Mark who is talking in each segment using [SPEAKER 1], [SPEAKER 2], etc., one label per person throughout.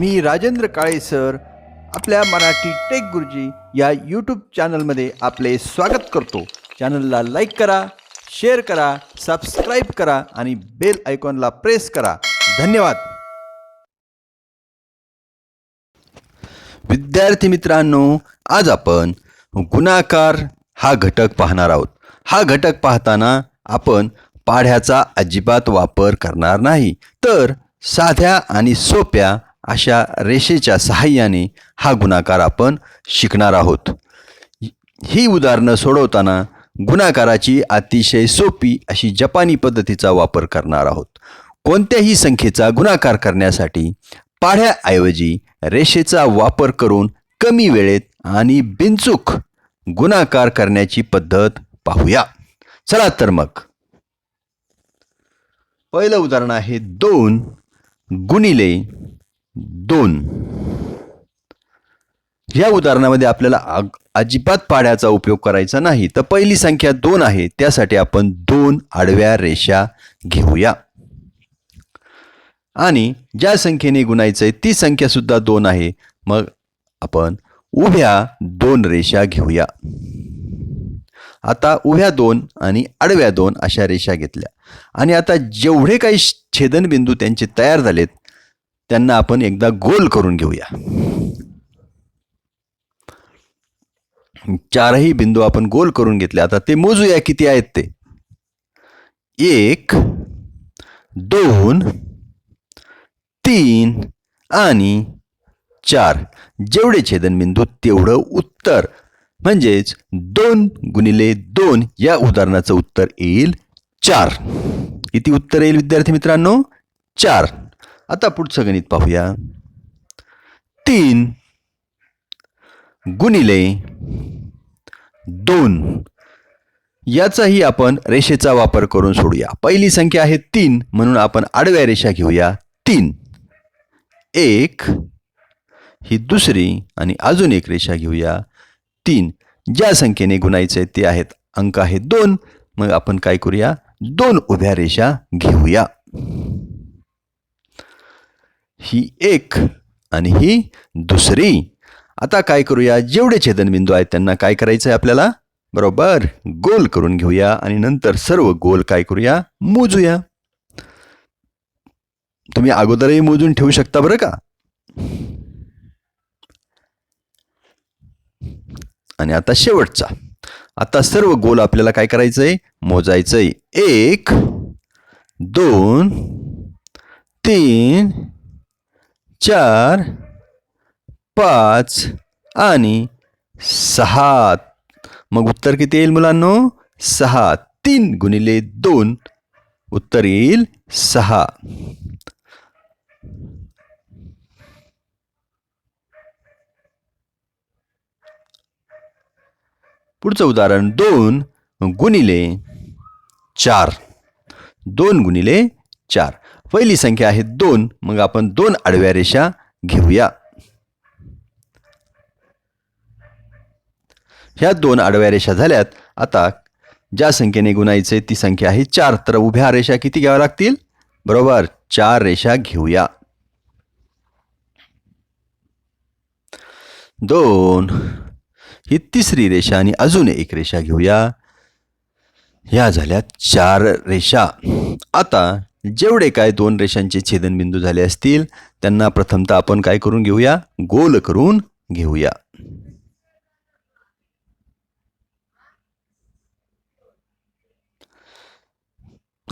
[SPEAKER 1] मी Rajendra Kale sir. आपल्या Marathi take गुरुजी या यूट्यूब चॅनलमध्ये आपले स्वागत करतो. चॅनलला लाईक करा शेअर करा सबस्क्राईब करा आणि बेल आयकॉनला प्रेस करा. धन्यवाद. विद्यार्थी मित्रांनो आज आपण गुणाकार हा घटक पाहणार आहोत. हा घटक पाहताना आपण पाढ्याचा अजिबात वापर करणार नाही. तर साध्या आणि सोप्या अशा रेषेच्या सहाय्याने हा गुणाकार आपण शिकणार आहोत. ही उदाहरणं सोडवताना गुणाकाराची अतिशय सोपी अशी जपानी पद्धतीचा वापर करणार आहोत. कोणत्याही संख्येचा गुणाकार करण्यासाठी पाढ्याऐवजी रेषेचा वापर करून कमी वेळेत आणि बिनचूक गुणाकार करण्याची पद्धत पाहूया. चला तर मग. पहिलं उदाहरण आहे दोन गुणिले दोन. या उदाहरणामध्ये आपल्याला अजिबात पाड्याचा उपयोग करायचा नाही. तर पहिली संख्या दोन आहे. त्यासाठी आपण दोन आडव्या रेषा घेऊया. आणि ज्या संख्येने गुणायचं आहे ती संख्या सुद्धा दोन आहे. मग आपण उभ्या दोन रेषा घेऊया. आता उभ्या दोन आणि आडव्या दोन अशा रेषा घेतल्या. आणि आता जेवढे काही छेदनबिंदू त्यांचे तयार झालेत त्यांना आपण एकदा गोल करून घेऊया. चारही बिंदू आपण गोल करून घेतले. आता ते मोजूया किती आहेत ते. एक दोन तीन आणि चार. जेवढे छेदनबिंदू तेवढं उत्तर. म्हणजेच दोन गुणिले दोन या उदाहरणाचं उत्तर येईल चार. किती उत्तर येईल विद्यार्थी मित्रांनो? चार. आता पुढचं गणित पाहूया. तीन गुणिले दोन. याचाही आपण रेषेचा वापर करून सोडूया. पहिली संख्या आहे तीन म्हणून आपण आडव्या रेषा घेऊया. तीन. एक ही दुसरी आणि अजून एक रेषा घेऊया. तीन. ज्या संख्येने गुणायचे ते आहेत अंक आहे दोन. मग आपण काय करूया? दोन उभ्या रेषा घेऊया. ही एक आणि ही दुसरी. आता काय करूया? जेवढे छेदनबिंदू आहेत त्यांना काय करायचं आहे आपल्याला? बरोबर गोल करून घेऊया आणि नंतर सर्व गोल काय करूया? मोजूया. तुम्ही अगोदरही मोजून ठेवू शकता बरं का? आणि आता शेवटचा. आता सर्व गोल आपल्याला काय करायचंय? मोजायचंय. एक दोन तीन चार पाच आणि सहा मग उत्तर किती येईल मुलांनो? सहा. तीन गुणिले दोन. उत्तर येईल सहा. पुढचं उदाहरण दोन गुणिले चार. दोन गुणिले चार. पहिली संख्या आहे दोन. मग आपण दोन आडव्या रेषा घेऊया. ह्या दोन आडव्या रेषा झाल्यात. आता ज्या संख्येने गुणायचे ती संख्या आहे चार. तर उभ्या रेषा किती घ्याव्या लागतील? बरोबर चार रेषा घेऊया. दोन. ही तिसरी रेषा आणि अजून एक रेषा घेऊया. ह्या झाल्या चार रेषा. आता जेवढे काय दोन रेषांचे छेदनबिंदू झाले असतील त्यांना प्रथमतः आपण काय करून घेऊया? गोल करून घेऊया.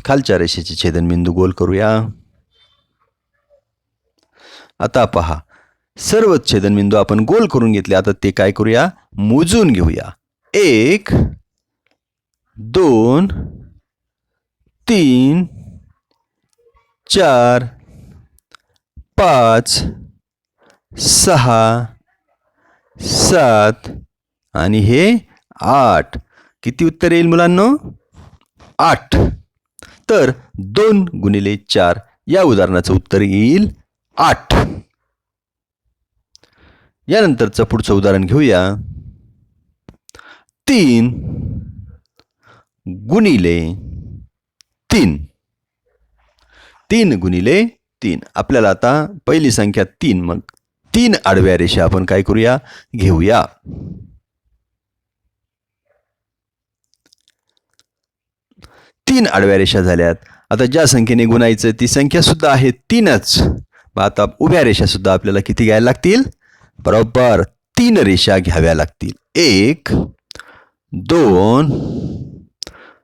[SPEAKER 1] खालच्या रेषेचे छेदनबिंदू गोल करूया. आता पहा सर्व छेदनबिंदू आपण गोल करून घेतले आता ते काय करूया? मोजून घेऊया. एक दोन तीन चार पाच सहा सात आणि हे आठ. किती उत्तर येईल मुलांनो? आठ. तर दोन गुणिले चार या उदाहरणाचं उत्तर येईल आठ. यानंतरचं पुढचं उदाहरण घेऊया. तीन गुणिले तीन. तीन गुणिले तीन. आपल्याला आता पहिली संख्या तीन मग तीन आडव्या रेषा आपण काय करूया? घेऊया. तीन आडव्या रेषा झाल्यात. आता ज्या संख्येने गुणायचं ती संख्या सुद्धा आहे तीनच. मग आता उभ्या रेषा सुद्धा आपल्याला किती घ्यायला लागतील? बरोबर तीन रेषा घ्याव्या लागतील. एक दोन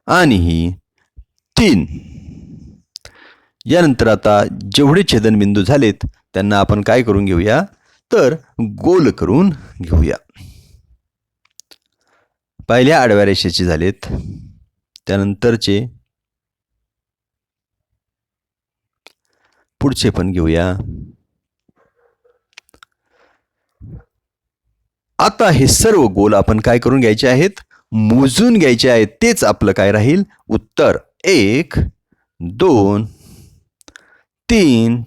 [SPEAKER 1] आणि ही तीन. यानंतर आता जेवढे छेदनबिंदू झालेत त्यांना आपण काय करून घेऊया? तर गोल करून घेऊया. पहिल्या आडव्या रेषेचे झालेत. त्यानंतरचे पुढचे पण घेऊया. आता हे सर्व गोल आपण काय करून घ्यायचे आहेत? मोजून घ्यायचे आहेत. तेच आपलं काय राहील? उत्तर एक दोन तीन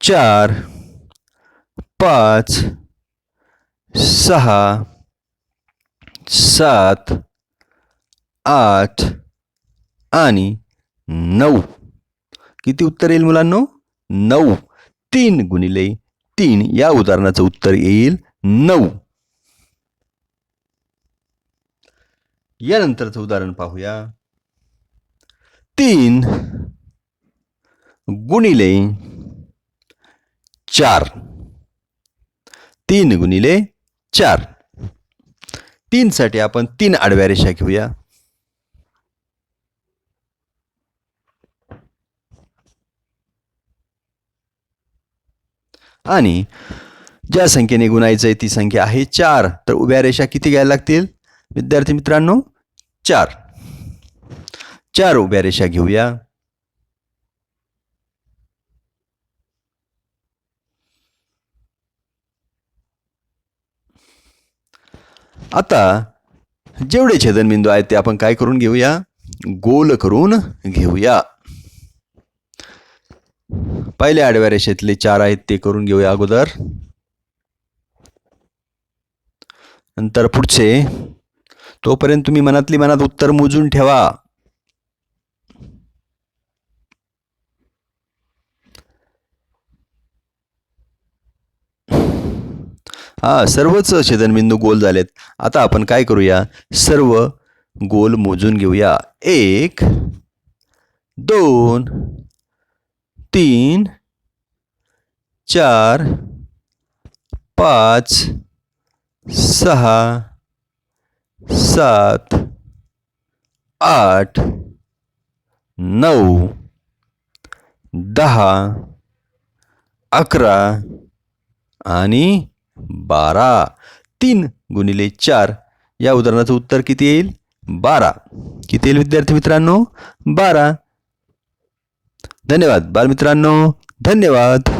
[SPEAKER 1] चार पाच सहा सात आठ आणि नऊ. किती उत्तर येईल मुलांनो? नऊ. तीन गुणिले तीन. या उदाहरणाचं उत्तर येईल नऊ. यानंतरचं उदाहरण पाहूया. तीन गुणिले चार. तीन गुणिले चार. तीनसाठी आपण तीन आडव्या रेषा घेऊया. आणि ज्या संख्येने गुणायचं आहे ती संख्या आहे चार. तर उभ्या रेषा किती घ्यायला लागतील? विद्यार्थी मित्रांनो चार. चार उभ्या रेषा घेऊया. आता जेवढे छेदनबिंदू आहेत ते आपण काय करून घेऊया? गोल करून घेऊया. पहिले आडव्या रेषेतले चार आहेत ते करून घेऊया अगोदर. नंतर पुढचे. तोपर्यंत तुम्ही मनातली मनात उत्तर मोजून ठेवा. हा सर्वच छेदनबिंदू गोल झालेत. आता आपण काय करूया? सर्व गोल मोजून घेऊया. एक दोन तीन चार पाच सहा सात आठ नऊ दहा अकरा आणि बारा. तीन गुणिले चार. या उदाहरणाचं उत्तर किती येईल? बारा. किती येईल विद्यार्थी मित्रांनो? बारा. धन्यवाद. बालमित्रांनो धन्यवाद.